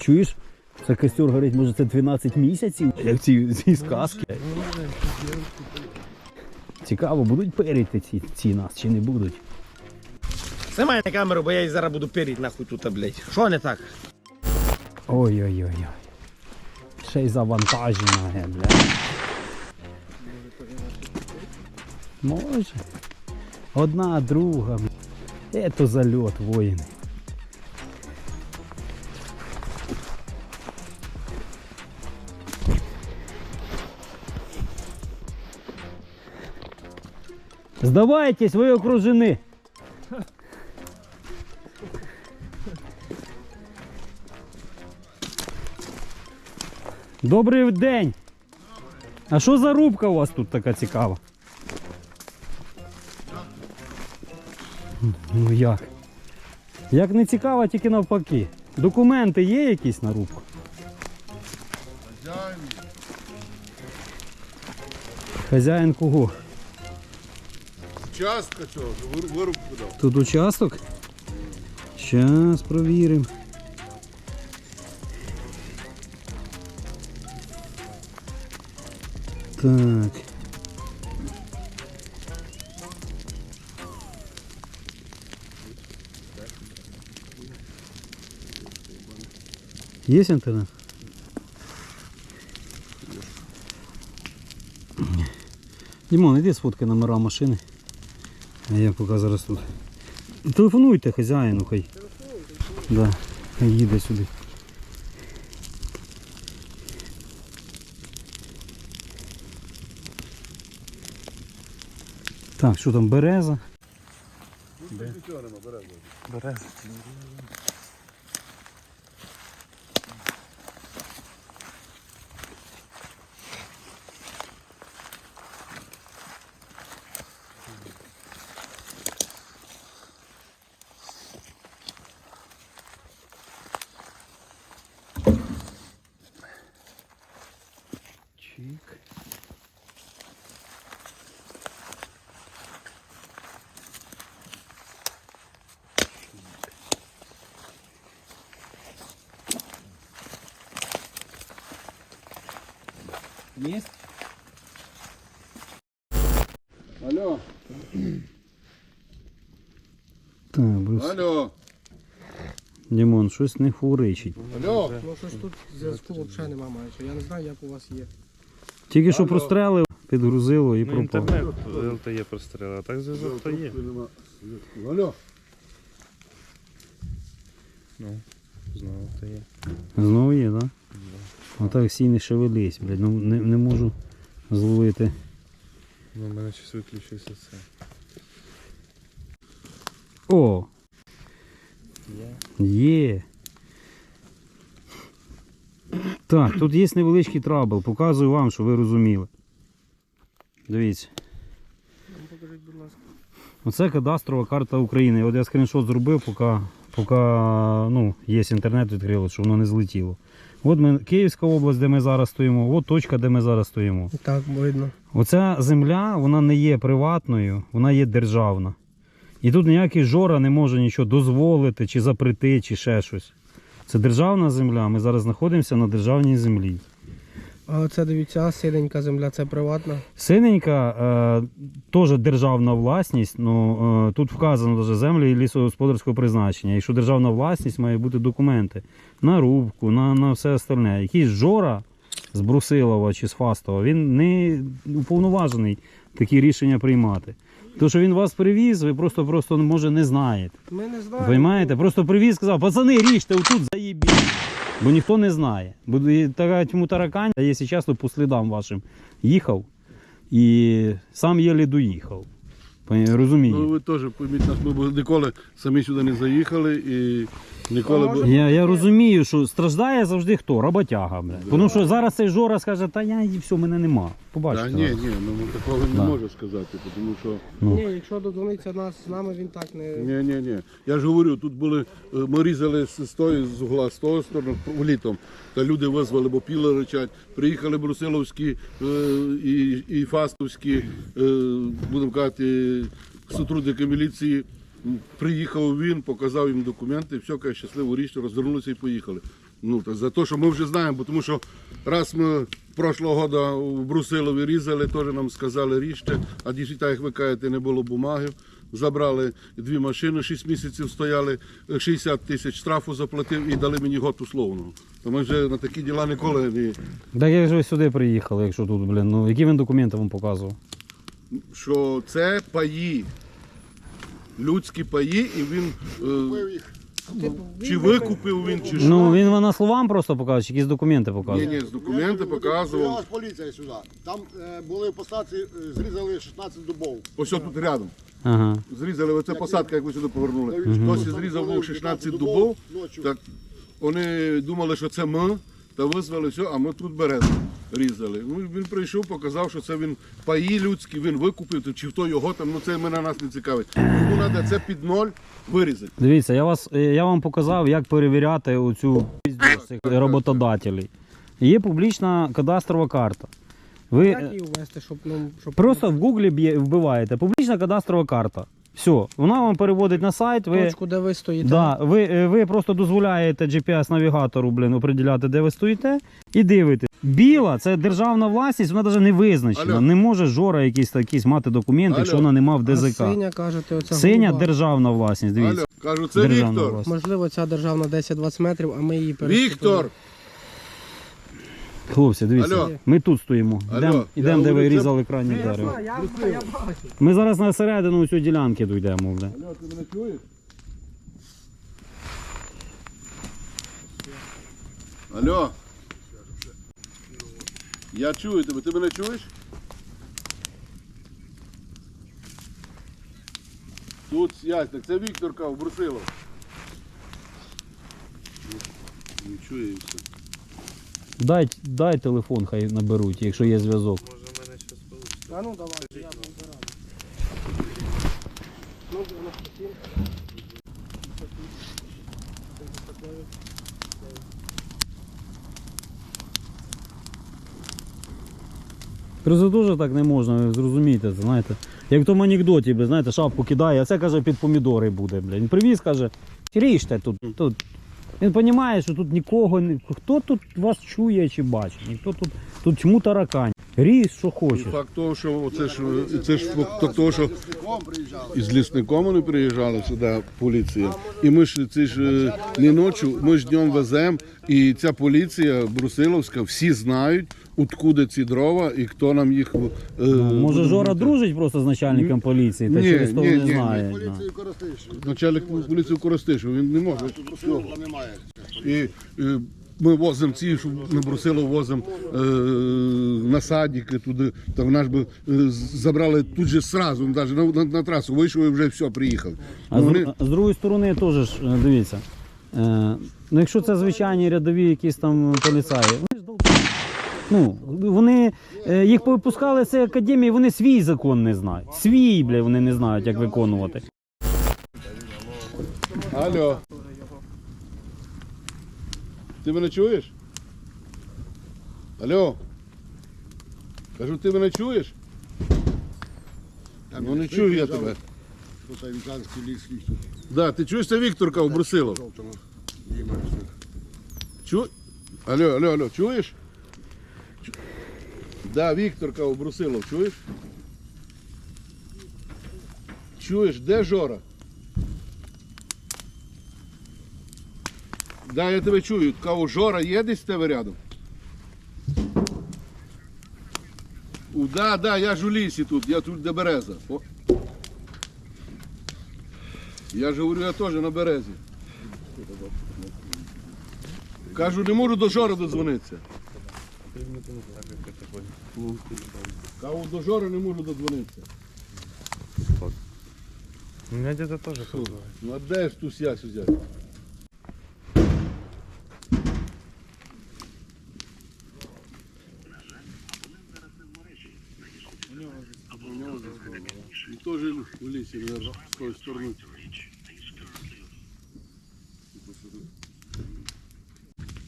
Чуєш? Це костер горить, може це 12 місяців, як ці, ці сказки. Цікаво, будуть перейти ці, ці нас чи не будуть? Знімай на камеру, бо я її зараз буду перед нахуй тут, блядь. Що не так? Ой-ой-ой. Ще й завантажена, ге, бля. Може. Одна, друга. Это зальот, воїни. Сдавайтесь, вы окружены. Добрий день. А що за рубка у вас тут така цікава? Ну як? Як не цікаво, тільки навпаки. Документи є якісь на рубку? Хазяїн кого? Частка цього, вир- вирубку дав. Тут участок? Щас провіримо. Так. Есть интернет? Димон, іди сфоткай номера машини. А я поки зараз тут. Телефонуйте хазяїну хай. Да, хай їде сюди. Так, що там, береза? Береза. нема, Есть? Алло, Так, Брус. алло, Дімон, щось не фуричить. алло. Ну щось тут зв'язку взагалі немає майже. Я не знаю, як у вас є. Тільки що прострелив, підгрузило і Ну, пропав. інтернет ЛТЕ простріли, а так зв'язок то є. Алло, Ну, знову ЛТЕ. Знову є, так? Да? Отак сі не шевелись, блядь. Ну не, не можу зловити. Ну, в мене щось виключився це. О, Є. є. Так, тут є невеличкий трабл. Показую вам, щоб ви розуміли. Дивіться. Покажіть, будь ласка. Оце кадастрова карта України. От я скріншот зробив, поки, поки ну, є інтернет відкрили, щоб воно не злетіло. От ми, Київська область, де ми зараз стоїмо, от точка, де ми зараз стоїмо. Так, видно. Оця земля вона не є приватною, вона є державна. І тут ніякий жора не може нічого дозволити, чи запрети, чи ще щось. Це державна земля, ми зараз знаходимося на державній землі. А оце дивіться, синенька земля, це приватна. Синенька е, теж державна власність, ну е, тут вказано даже землі і лісогосподарського призначення. І що державна власність має бути документи на рубку, на, на все остальне. Якийсь жора з Брусилова чи з Фастова, він не уповноважений такі рішення приймати. То, що він вас привіз, ви просто-просто може не знаєте. Ми не знаємо. Поймаєте? Просто привіз, сказав, пацани, ріжте, отут заїбіть. Бо ніхто не знає. Бо Тому таракань, якщо чесно, по слідам вашим їхав і сам єлі доїхав. Розумію. Ну ви теж поміть нас, ми ніколи самі сюди не заїхали і ніколи б... Я, я розумію, що страждає завжди хто? Роботяга. Бля. Тому що зараз цей Жора скаже, та я і все, мене нема. Побачите. Та ні, ні, ну такого не Да. можу сказати, тому що Ну. Ні, якщо додзвониться нас з нами, він так не. ні, ні, ні. Я ж говорю, тут були, е, ми різали з з тої з угла, з того сторони літом. Та люди визвали, бо піли речать. Приїхали брусиловські е, і, і фастовські, е, будемо казати, сотрудники міліції. Приїхав він, показав їм документи, все, каже, щасливо річ, розвернулися і поїхали. Ну, то за те, що ми вже знаємо, бо тому що раз ми прошлого года в Брусилові різали, теж нам сказали ріжте, а дійсно, як ви кажете, не було бумаги. Забрали дві машини, 6 місяців стояли, 60 тисяч штрафу заплатив і дали мені год условного. То ми вже на такі діла ніколи не. Так як же ви сюди приїхали, якщо тут, блін, ну які він документи вам показував? Що це паї, людські паї, і він е, чи викупив він, чи що. Ну він вам на словам просто показував, чи якісь документи Ні, показував? ні, з документи показував. Поліція сюди. Там е, були по стації, е, зрізали 16 дубов. Ось тут рядом. Ага. Зрізали, оце посадка, як ви сюди повернули. Хтось зрізав був 16 дубов, так вони думали, що це ми, та визвали все, а ми тут березу різали. Ну, він прийшов, показав, що це він паї людські, він викупив, чи хто його там, ну це мене нас не цікавить. Йому треба це під ноль вирізати. Дивіться, я вас е, я вам показав, як перевіряти оцю піздець цих роботодателів. Є публічна кадастрова карта. Ви Як її ввести, щоб ну щоб просто в Гуглі б'є- вбиваєте публічна кадастрова карта. Все, вона вам переводить на сайт. Ви, точку, де ви стоїте. да, ви, е, ви просто дозволяєте GPS-навігатору блін, определяти, де ви стоїте, і дивитесь. Біла це державна власність, вона навіть не визначена. Алло. Не може жора якісь, якісь мати документи, якщо вона не мав А ДЗК. синя, кажете, оця Синя голуба. державна власність. Дивіться. Алло, кажу, це Державна Віктор. власність. Можливо, ця державна 10-20 метрів, а ми її переступили. Віктор! Хлопці, дивіться, Алло. ми тут стоїмо. Алло. Йдемо, йдемо де ви говорю, різали крайні дерева. Ми зараз на середину цю ділянки дійдемо. Бля. Алло, ти мене чуєш? Алло. Я чую тебе, ти мене чуєш? Тут ясно, це Вікторка в Брусилов. Не чує і все. Дай, дай телефон, хай наберуть, якщо є зв'язок. Може в мене щось вийде. А ну давай, я пораду. Ну, 97. Просто дуже так не можна, ви зрозумієте, це, знаєте. Як в тому анекдоті, бля, знаєте, шапку кидає, а це каже під помідори буде. Бля. Він привіз, каже, ріжте тут. тут. Він розуміє, що тут нікого не. Хто тут вас чує чи бачить? Ніхто тут, тут чому таракань? Ріж, що хочеш. Факт того, що оце ж це ж факт того, що Лісником приїжджали. із лісником вони приїжджали сюди, поліція. І ми ж ці ж е, не ночі, ми ж днем веземо. І ця поліція Брусиловська, всі знають, откуда ці дрова і хто нам їх. е, Ну, Може, Жора дружить просто з начальником поліції, та Ні, через того ні, не ні. знає. Поліцію користуєш. Начальник поліції Коростишев, він не може. Немає. І е, ми возимо ці, що ми брусило возимо е, на садики туди. Там наш би е, забрали тут же сразу, навіть на, на, на трасу вийшов і вже все, приїхав. А Ну, з, вони- з другої сторони теж ж, е, дивіться. Е, ну, якщо це звичайні рядові якісь там поліцаї, вони ж долб- Ну, вони е, їх попускали з цієї академії, вони свій закон не знають. Свій, бля, вони не знають, як виконувати. Алло. Ти мене чуєш? Алло. Кажу, ти мене чуєш? Ну не чую я тебе. Ліс. Да, ти чуєш, це Вікторка? Жовтому. Чу... Алло, алло, алло, чуєш? Чу... Да, Вікторка у Брусилов, чуєш? Чуєш, де Жора? Да, я тебе чую. Кого Жора є десь в тебе рядом? У, да, да, я ж у лісі тут, я тут де береза. О. Я ж говорю, я теж на березі. Кажу, не можу до Жори додзвонитися. Кажу, до Жори не можу додзвонитися. У теж позиває. Ну а де ж ту связь взяти? І в лісі, наверное, з тої сторони.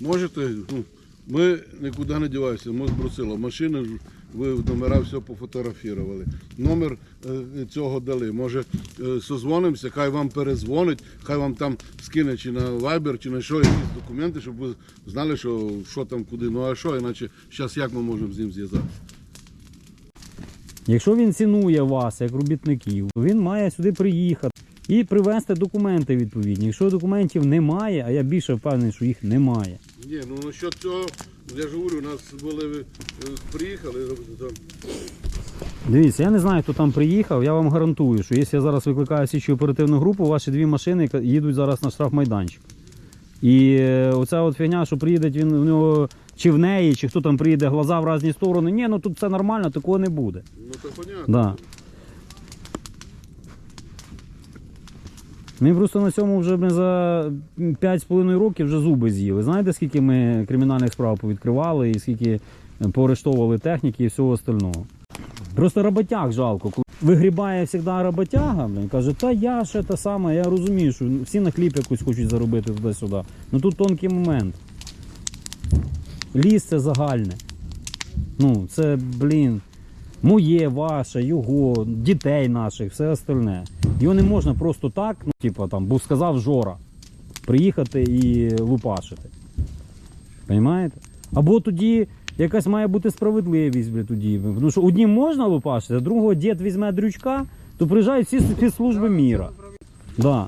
Можете, ну, Ми нікуди не діваємося, ми з Брусила. Машини ви номера все пофотографували. Номер е, цього дали. Може, е, созвонимося, хай вам перезвонить, хай вам там скине чи на Viber, чи на що якісь документи, щоб ви знали, що там куди. Ну а що, іначе зараз як ми можемо з ним зв'язатися? Якщо він цінує вас як робітників, то він має сюди приїхати і привезти документи відповідні. Якщо документів немає, а я більше впевнений, що їх немає. Ні, ну насчет цього, я ж говорю, у нас були е, приїхали, там Дивіться, я не знаю, хто там приїхав. Я вам гарантую, що якщо я зараз викликаю слідчу оперативну групу, ваші дві машини їдуть зараз на штрафмайданчик. І е, оця от фігня, що приїде він в нього чи в неї, чи хто там приїде, глаза в різні сторони. Ні, ну тут все нормально, такого не буде. ну то понятно. Да. Ми просто на цьому вже за 5,5 років вже зуби з'їли. Знаєте, скільки ми кримінальних справ повідкривали і скільки поорештовували техніки і всього остального. Просто роботяг жалко. Вигрібає завжди роботяга, блін, каже, та я ще те саме, я розумію, що всі на хліб якусь хочуть заробити туди-сюди. Ну тут тонкий момент. Ліс це загальне. Ну, це, блін, моє, ваше, його, дітей наших, все остальне. Його не можна просто так, ну, типу, там, бо сказав Жора, приїхати і лупашити. Понімаєте? Або тоді якась має бути справедливість бля, тоді. Тому що однім можна лупашити, а другого дід візьме дрючка, то приїжджають всі спецслужби міра. Да.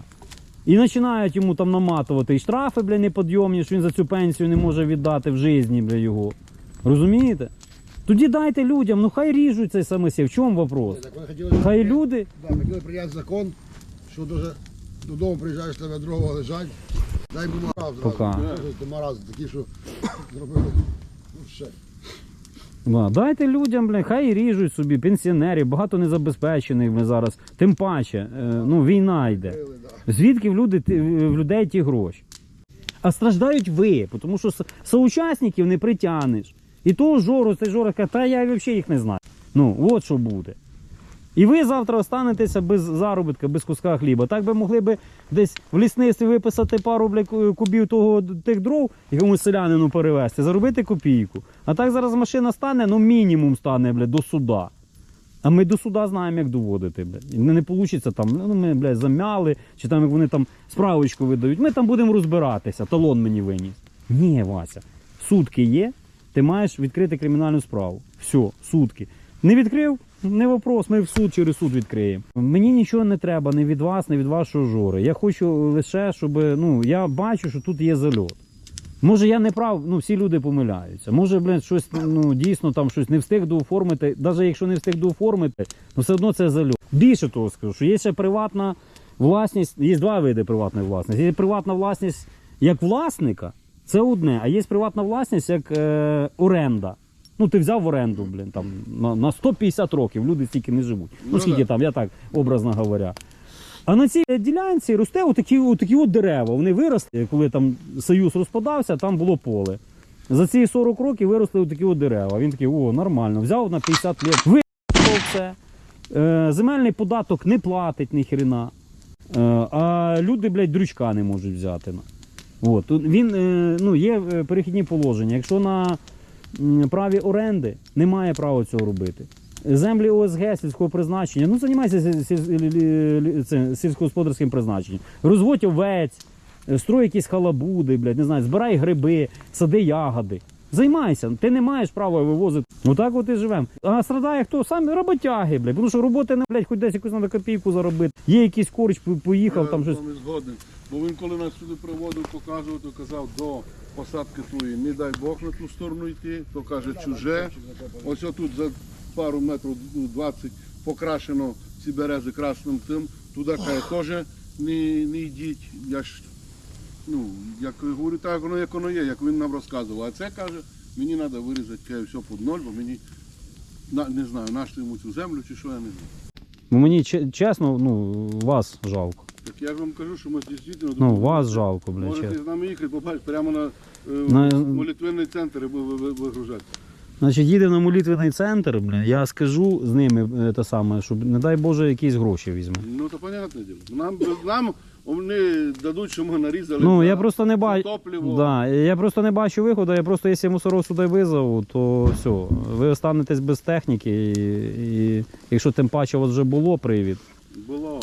І починають йому там наматувати і штрафи, бля, неподйомні, що він за цю пенсію не може віддати в житті, бля, його. Розумієте? Тоді дайте людям, ну хай ріжуть цей самосів. В чому вопрос? Хай люди. да, хотіли прийняти закон, що дуже додому приїжджаєш, тебе дрова лежать, дай мороз зразу. Пока. Дуже Мороз такі, що зробили. Ну, все. Да, дайте людям, бля, хай ріжуть собі, пенсіонерів, багато незабезпечених бля, зараз. Тим паче, е, ну, війна йде. Звідки в, люди, в людей ті гроші? А страждають ви, тому що соучасників не притягнеш. І того жору, цей жора каже, та я взагалі їх не знаю. Ну, от що буде. І ви завтра останетеся без заробітка, без куска хліба. Так би могли би десь в лісництві виписати пару бля, кубів того, тих дров, якомусь селянину перевезти, заробити копійку. А так зараз машина стане, ну мінімум стане бля, до суда. А ми до суда знаємо, як доводити. Блядь. І Не, не вийде там, ну ми блядь, замяли, чи там як вони там справочку видають. Ми там будемо розбиратися, талон мені виніс. Ні, Вася, сутки є, ти маєш відкрити кримінальну справу. Все, сутки. Не відкрив? Не вопрос, ми в суд через суд відкриємо. Мені нічого не треба ні від вас, ні від вашого жори. Я хочу лише, щоб ну я бачу, що тут є зальот. Може, я не прав, ну всі люди помиляються. Може, блін, щось ну дійсно там щось не встиг дооформити. Навіть якщо не встиг дооформити, ну все одно це зальот. Більше того скажу, що є ще приватна власність, є два види приватної власності. Є приватна власність як власника, це одне, а є приватна власність як е, оренда. Ну, ти взяв в оренду, блін, там на, на 150 років, люди стільки не живуть. Ну, Ну, скільки да. там, я так образно говоря. А на цій ділянці росте отакі, отакі от дерева. Вони виросли, коли там союз розпадався, там було поле. За ці 40 років виросли отакі от дерева. Він такий, о, нормально, взяв на 50 років, виїхав все. Е, земельний податок не платить ні хрена. Е, а люди, блядь, дрючка не можуть взяти. От. Він, е, ну, є е, перехідні положення. Якщо на праві оренди немає права цього робити. Землі ОСГ сільського призначення, ну займайся сільськогосподарським призначенням. Розводь овець, строй якісь халабуди, блядь, не знаю, збирай гриби, сади ягоди. Займайся, ти не маєш права вивозити. Отак от і живемо. А страдає хто? Самі роботяги, блядь. Тому що роботи не, блядь, хоч десь якусь треба копійку заробити. Є якийсь корч, по- поїхав там Я щось. з вами згоден. Бо він коли нас сюди приводив, показував, то казав до посадки тої, не дай Бог на ту сторону йти, то каже чуже. Ось тут за пару метрів ну, 20 покрашено ці берези красним тим. Туди каже, теж не, не йдіть. Я ж ну, як говорю, так воно як воно є, як він нам розказував. А це каже, мені треба вирізати все під ноль, бо мені не знаю, нащо йому цю землю чи що я не знаю. Ну, Мені чесно, ну, вас жалко. Так я ж вам кажу, що ми дійсно Ну, вас жалко, блядь. Можете з нами їхати, побачиш, прямо на, е, На- молитвенний центр вигружати. Значить, їдемо на молитвений центр, блін, я скажу з ними е, те саме, щоб, не дай Боже, якісь гроші візьме. Ну то понятне діло. Нам, нам Вони дадуть, що ми нарізали. Ну, я просто не бачу. топливо. Да, я просто не бачу виходу. Я просто, якщо мусоров сюди визову, то все. Ви останетесь без техніки. І, і якщо тим паче у вас вже було привід, Було, було.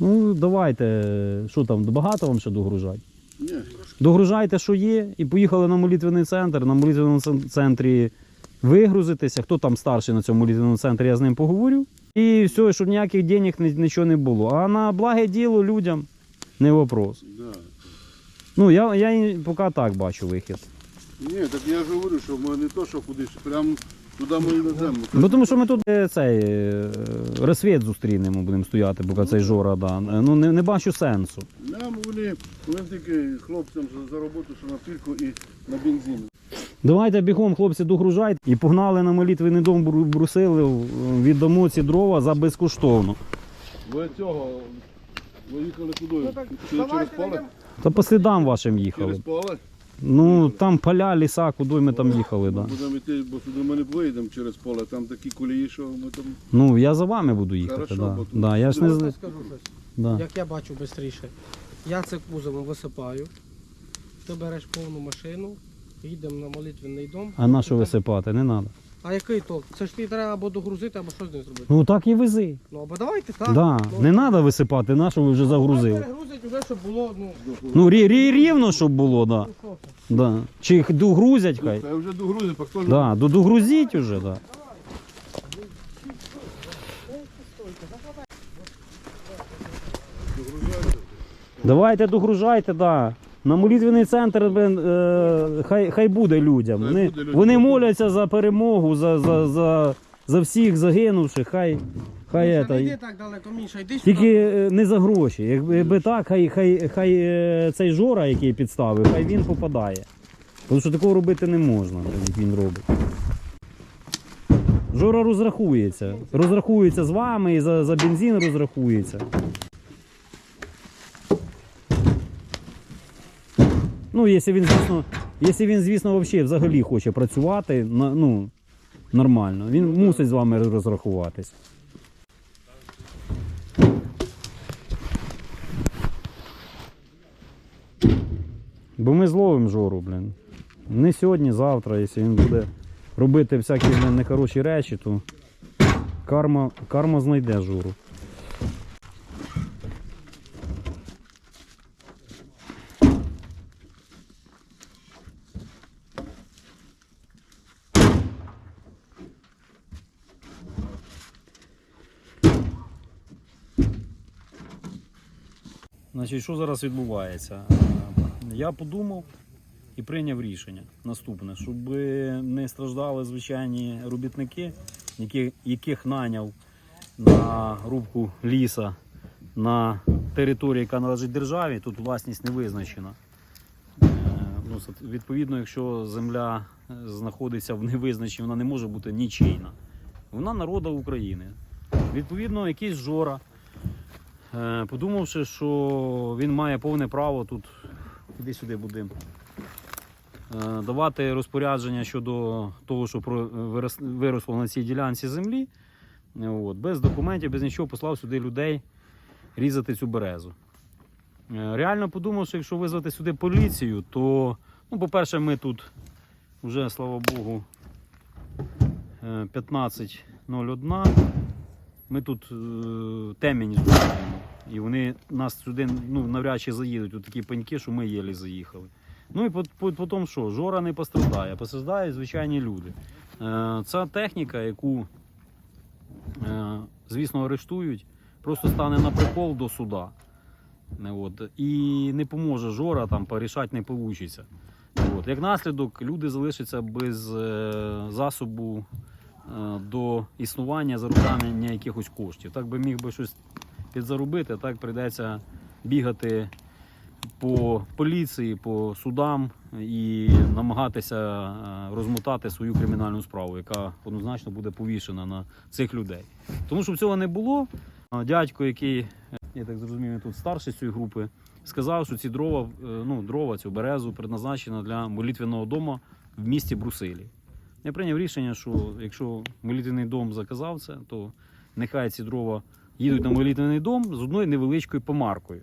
ну давайте. Що там, багато вам ще догружати? Ні. Догружайте, що є, і поїхали на молитвений центр. На молитвеному центрі вигрузитися. Хто там старший на цьому молитвеному центрі, я з ним поговорю. І все, щоб ніяких денег нічого не було. А на благе діло людям не вопрос. Да. Ну, я, я поки так бачу вихід. Ні, так я ж говорю, що ми не то, що кудись, прям туди ми не йдемо. Бо тому що ми тут е, цей е, розсвіт зустрінемо, будемо стояти, поки цей жора. Да. Ну не, не бачу сенсу. Нам вони, вони тільки хлопцям за, за роботу, що на пільку і на бензин. Давайте бігом, хлопці, догружайте і погнали на молитвений дом Бру- Брусилів, е, віддамо ці дрова за безкоштовно. Ви цього, ви їхали куди? Ну, Чи- через поле? Та по слідам вашим Через їхали. поле? Ну там поля, ліса, куди ми там їхали. Ми Да. будемо йти, бо сюди ми не виїдемо через поле, там такі колії, що ми там. Ну я за вами буду їхати. Хорошо, да. бо тут- Да, я ж не Можна скажу щось? да. Як я бачу швидше. Я це кузовом висипаю, ти береш повну машину, їдемо на молитвенний дом. А на що висипати? Не треба. А який толк? Це ж тобі треба або догрузити, або що з ним зробити. Ну так і вези. Ну або давайте так. Да. Ну, Не треба висипати, на що ви вже загрузили. Перегрузить вже, щоб було, ну, Ну рі- рі- рівно, щоб було, да. ну. Да. Чи їх догрузять хай. Це вже до грузи, пак теж. Да, до- догрузіть уже, да. Давайте догружайте, да. На молитвений центр блин, е, хай, хай буде людям. Хай Вони, буде людям. вони моляться за перемогу, за, за, за, за всіх загинувших. Хай, хай Міша, это, не йди так далеко, Міша, йди сюди. тільки е, не за гроші. Якби якби так, хай, хай, хай е, цей Жора, який підставив, хай він попадає. Тому що такого робити не можна, як він робить. Жора розрахується. Розрахується з вами і за, за бензин розрахується. Ну, якщо він, звісно, якщо він, звісно, взагалі, хоче працювати, ну, нормально, він мусить з вами розрахуватись. Бо ми зловимо Жору, блін. Не сьогодні, завтра, якщо він буде робити всякі блін, нехороші речі, то карма, карма знайде Жору. Значить, що зараз відбувається? Я подумав і прийняв рішення наступне, щоб не страждали звичайні робітники, яких наняв на рубку ліса на території, яка належить державі. Тут власність не визначена. Е, Ну, відповідно, якщо земля е, знаходиться в невизначенні, вона не може бути нічийна. Вона народа України. Відповідно, якийсь жора. Е, подумавши, що він має повне право тут, іди сюди будемо, е, давати розпорядження щодо того, що виросло на цій ділянці землі. Е, От, без документів, без нічого послав сюди людей різати цю березу. Е, Реально подумав, що якщо визвати сюди поліцію, то, ну, по-перше, ми тут вже, слава Богу, е, 15.01. Ми тут е, темінь збираємо. І вони нас сюди ну, навряд чи заїдуть. Тут такі пеньки, що ми єлі заїхали. Ну і по, по, по тому що, жора не постраждає, постраждають звичайні люди. Е, ця техніка, яку, е, звісно, арештують, просто стане на прикол до суда. От, і не поможе жора там порішати не вийде. От. Як наслідок, люди залишаться без е, засобу до існування заробляння якихось коштів. Так би міг би щось підзаробити, так прийдеться бігати по поліції, по судам і намагатися е, розмотати свою кримінальну справу, яка однозначно буде повішена на цих людей. Тому щоб цього не було, е, дядько, який, е, я так зрозумів, тут старший цієї групи, сказав, що ці дрова, ну, дрова, цю березу предназначена для молитвеного дому в місті Брусилі. Я прийняв рішення, що якщо молитвений дом заказав це, то нехай ці дрова їдуть на молитвений дом з одною невеличкою помаркою.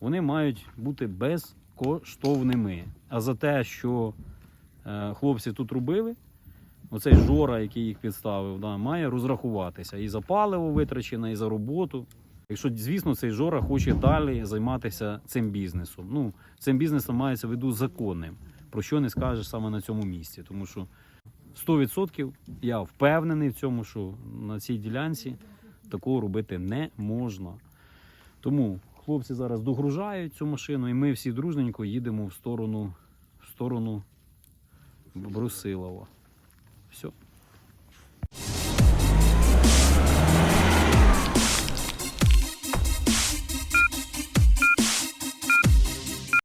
вони мають бути безкоштовними. А за те, що е, хлопці тут робили, оцей Жора, який їх підставив, да, має розрахуватися і за паливо витрачене, і за роботу. Якщо, звісно, цей Жора хоче далі займатися цим бізнесом. Ну, цим бізнесом мається в виду законним, про що не скажеш саме на цьому місці. Тому що 100% я впевнений в цьому, що на цій ділянці такого робити не можна. Тому хлопці зараз догружають цю машину, і ми всі дружненько їдемо в сторону, в сторону Брусилова. Все.